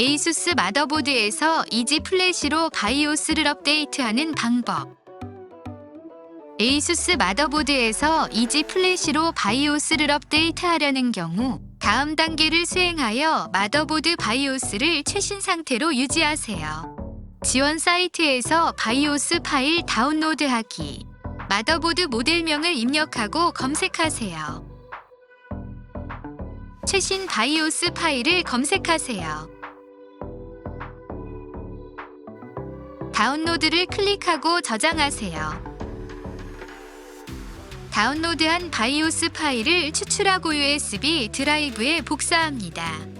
에이수스 마더보드에서 이지 플래시로 바이오스를 업데이트하는 방법. 에이수스 마더보드에서 이지 플래시로 바이오스를 업데이트하려는 경우 다음 단계를 수행하여 마더보드 바이오스를 최신 상태로 유지하세요. 지원 사이트에서 바이오스 파일 다운로드하기. 마더보드 모델명을 입력하고 검색하세요. 최신 바이오스 파일을 검색하세요. 다운로드를 클릭하고 저장하세요. 다운로드한 바이오스 파일을 추출하고 USB 드라이브에 복사합니다.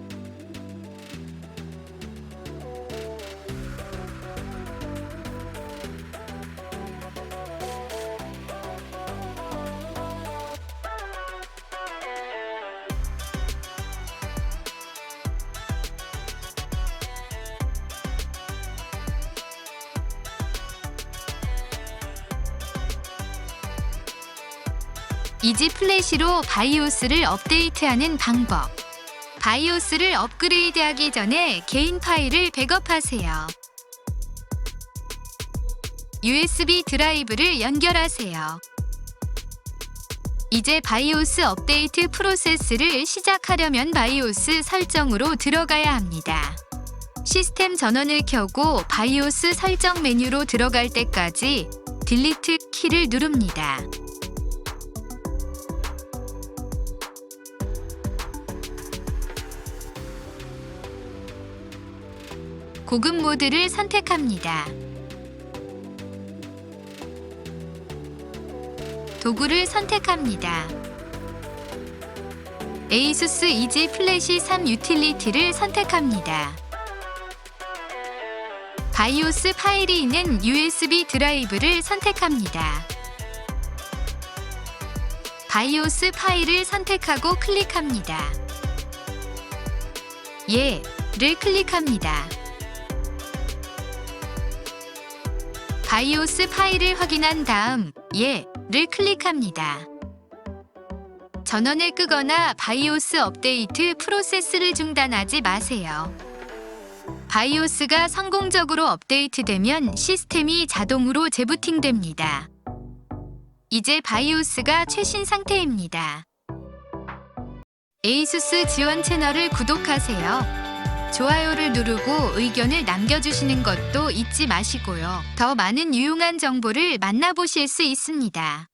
이지 플래시로 바이오스를 업데이트하는 방법. 바이오스를 업그레이드하기 전에 개인 파일을 백업하세요. USB 드라이브를 연결하세요. 이제 바이오스 업데이트 프로세스를 시작하려면 바이오스 설정으로 들어가야 합니다. 시스템 전원을 켜고 바이오스 설정 메뉴로 들어갈 때까지 딜리트 키를 누릅니다. 고급 모드를 선택합니다. 도구를 선택합니다. 에이수스 이지 플래시 3 유틸리티를 선택합니다. 바이오스 파일이 있는 USB 드라이브를 선택합니다. 바이오스 파일을 선택하고 클릭합니다. 예를 클릭합니다. 바이오스 파일을 확인한 다음 예를 클릭합니다. 전원을 끄거나 바이오스 업데이트 프로세스를 중단하지 마세요. 바이오스가 성공적으로 업데이트되면 시스템이 자동으로 재부팅됩니다. 이제 바이오스가 최신 상태입니다. 에이수스 지원 채널을 구독하세요. 좋아요를 누르고 의견을 남겨주시는 것도 잊지 마시고요. 더 많은 유용한 정보를 만나보실 수 있습니다.